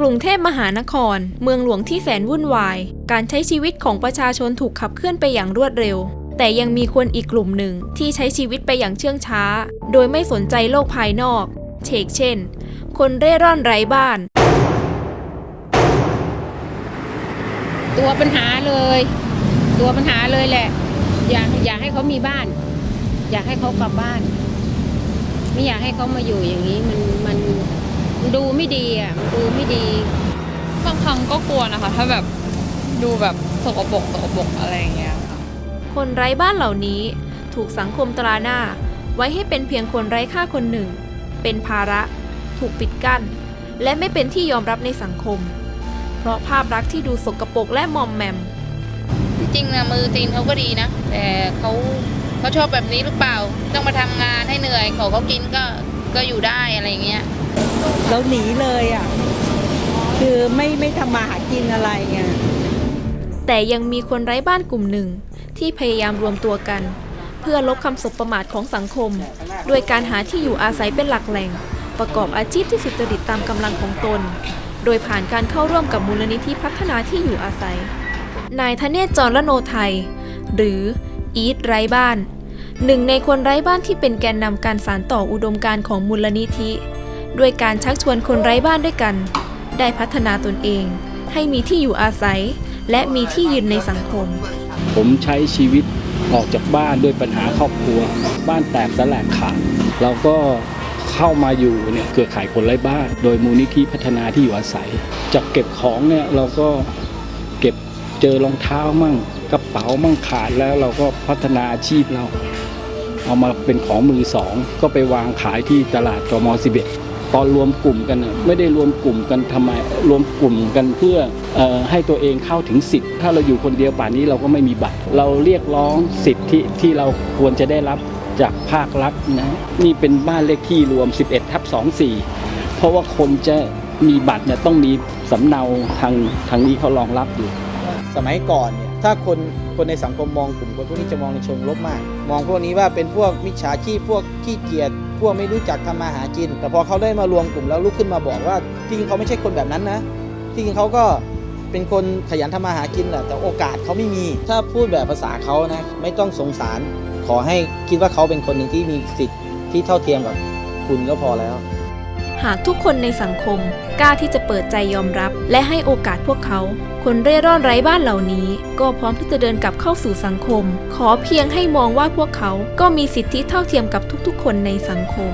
กรุงเทพมหานคร เมืองหลวงที่แสนวุ่นวาย การใช้ชีวิตของประชาชนถูกขับเคลื่อนไปอย่างรวดเร็ว แต่ยังมีคนอีกกลุ่มหนึ่งที่ใช้ชีวิตไปอย่างเชื่องช้า โดยไม่สนใจโลกภายนอกเชกเช่น คนเร่ร่อนไร้บ้าน ตัวปัญหาเลย ตัวปัญหาเลยแหละ อยากอยากให้เขามีบ้าน อยากให้เขากลับบ้าน ไม่อยากให้เขามาอยู่อย่างนี้มันมันมัน ดูไม่ดีอะมันดูไม่ดี บางครั้งก็กลัวนะคะ ถ้าแบบดูแบบสกปรกสกปรกอะไรอย่างเงี้ยค่ะคนไร้บ้านเหล่านี้ ถูกสังคมตราหน้า ไว้ให้เป็นเพียงคนไร้ค่าคนหนึ่ง เป็นภาระ ถูกปิดกั้น และไม่เป็นที่ยอมรับในสังคม เพราะภาพลักษณ์ที่ดูสกปรกและมอมแมม จริงๆนะมือตีนเขาก็ดีนะ แต่เขาเขาชอบแบบนี้หรือเปล่า ต้องมาทำงานให้เหนื่อยขอเขากินก็ ก็อยู่ได้อะไรเงี้ยเราหนีเลยอะ คือไม่ไม่ทำมาหากินอะไรไงแต่ยังมีคนไร้บ้านกลุ่มหนึ่งที่พยายามรวมตัวกัน เพื่อลบคำสบประมาทของสังคมโดยการหาที่อยู่อาศัยเป็นหลักแหล่ง ประกอบอาชีพที่สุจริตตามกำลังของตน โดยผ่านการเข้าร่วมกับมูลนิธิพัฒนาที่อยู่อาศัย นายธเนศจรละโนไทย หรืออีทไร้บ้าน หนึ่งในคนไร้บ้านที่เป็นแกนนำการสานต่ออุดมการณ์ของมูลนิธิ ด้วยการชักชวนคนไร้บ้านด้วยกัน ได้พัฒนาตนเอง ให้มีที่อยู่อาศัย และมีที่ยืนในสังคม ผมใช้ชีวิตออกจากบ้านด้วยปัญหาครอบครัว บ้านแตกสลายขาดเราก็เข้ามาอยู่เนี่ยเครือขายคนไร้บ้าน โดยมูลนิธิพัฒนาที่อยู่อาศัยจากเก็บของเนี่ยเราก็เก็บเจอรองเท้ามั่ง กระเป๋ามั่งขาดแล้วเราก็พัฒนาอาชีพเรา เอามาเป็นของมือสองก็ไปวางขายที่ตลาดกม11ตอนรวมกลุ่มกันไม่ได้รวมกลุ่มกันทำไมรวมกลุ่มกันเพื่อออให้ตัวเองเข้าถึงสิทธิ์ ถ้าเราอยู่คนเดียวป่านนี้เราก็ไม่มีบัตร เราเรียกร้องสิทธิที่เราควรจะได้รับจากภาครัฐนะนี่เป็นบ้านเลขที่รวม 11ทับ24 เพราะว่าคนจะมีบัตรเนี่ยต้องมีสำเนาทางทางนี้เขารองรับอยู่ สมัยก่อนเนี่ย ถ้าคนคนในสังคมมองกลุ่มคนพวกนี้จะมองในเชิงลบมาก มองพวกนี้ว่าเป็นพวกมิจฉาชีพพวกขี้เกียจพวกไม่รู้จักทำมาหากิน แต่พอเขาได้มารวมกลุ่มแล้วลุกขึ้นมาบอกว่าที่จริงเขาไม่ใช่คนแบบนั้นนะที่จริงเขาก็เป็นคนขยันทำมาหากินแหละแต่โอกาสเขาไม่มี ถ้าพูดแบบภาษาเขานะไม่ต้องสงสาร ขอให้คิดว่าเขาเป็นคนหนึ่งที่มีสิทธิ์ที่เท่าเทียมกับคุณก็พอแล้ว หากทุกคนในสังคมกล้าที่จะเปิดใจยอมรับ และให้โอกาสพวกเขา คนเร่ร่อนไร้บ้านเหล่านี้ ก็พร้อมที่จะเดินกลับเข้าสู่สังคม ขอเพียงให้มองว่าพวกเขาก็มีสิทธิเท่าเทียมกับทุกๆ คนในสังคม